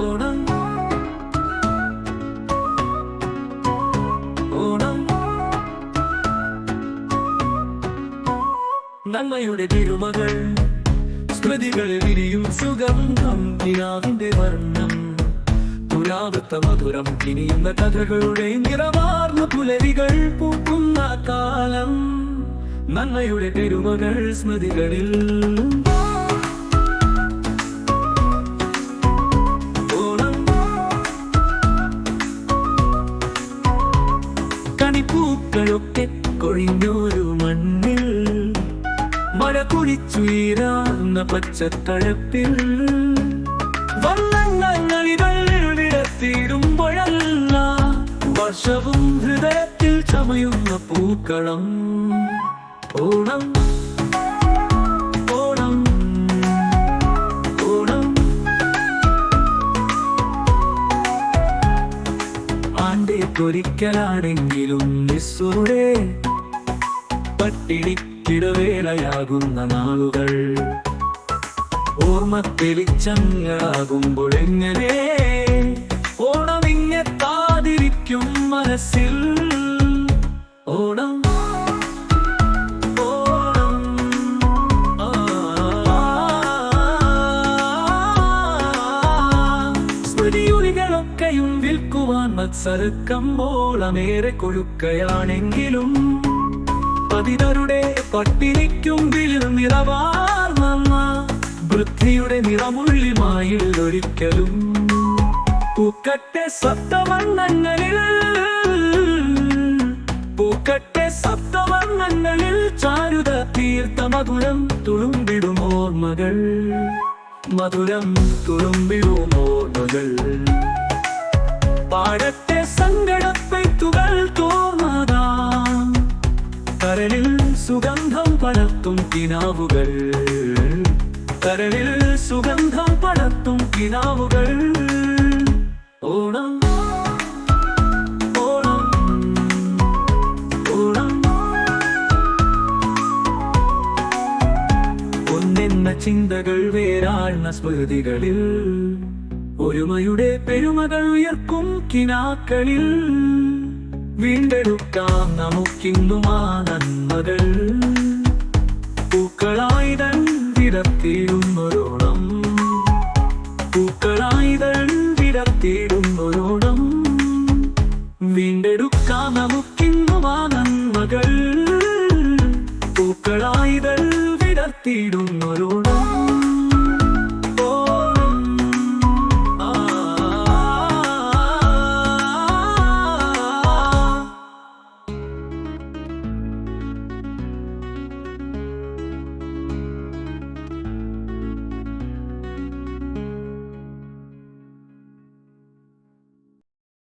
ഓണം ഓണം നന്മയുടെ തിരുമകൾ സ്മൃതികൾ വിരിയും സുഗന്ധം നിലാവിന്റെ വർണം പുരാവൃത്ത മധുരം ഇനിയുന്ന കഥകളുടെ നിറമാ പുലരികൾ പൂക്കുന്ന കാലം നന്മയുടെ പെരുമകൾ സ്മൃതികളിൽ. കണിപ്പൂക്കളൊക്കെ കൊഴിഞ്ഞൊരു മണ്ണിൽ മഴ കുളിച്ചുയരാന്ന പച്ചത്തഴപ്പിൽ. വർണങ്ങളികൾ വർഷവും ഹൃദയത്തിൽ ചമയുന്ന പൂക്കളം. ഓണം ഓണം ഓണം. പട്ടിണിക്കിടവേളയാകുന്ന നാളുകൾ. ഓർമ്മ തെളിച്ചങ്ങളാകുമ്പോൾ എങ്ങനെ ഓണമിങ്ങെത്താതിരിക്കും മനസ്സിൽ ഓണം സ്മൃതിയുലികളൊക്കെയും വിൽക്കുവാൻ മത്സരക്കമ്പോളമേറെ കൊഴുക്കയാണെങ്കിലും പതിതരുടെ പട്ടിണിക്കും വിളിൽ നിറവാർന്ന വൃദ്ധിയുടെ നിറമുള്ളിമായി ഒരിക്കലും പൂക്കട്ടെ സപ്തവർണങ്ങളിൽ ചാരുത തീർത്ത മധുരം തുളുമ്പിടും ഓർമ്മകൾ. മധുരം തുളുമ്പിടും ഓർമ്മകൾ. പാടത്തെ തുകൾ തോന്നാതാം കരളിൽ സുഗന്ധം പടർത്തും കിനാവുകൾ. കരളിൽ സുഗന്ധം പടർത്തും കിനാവുകൾ. ചിന്തകൾ വേരാഴ്ന്ന സ്മൃതികളിൽ. ഒരുമയുടെ പെരുമകൾ ഉയർക്കും കിനാക്കളിൽ. വീണ്ടെടുക്കാം നമുക്കിന്നും ആ നന്മകൾ പൂക്കളായുധൻ വിരത്തിയിടുന്നൊരോണം പൂക്കളായുധൻ വിടർത്തിയിടുന്നൊരോണം വീണ്ടെടുക്കാം നമുക്കിന്നും ആ നന്മകൾ പൂക്കളായുധൻ വിടർത്തിയിടുന്നൊരോണം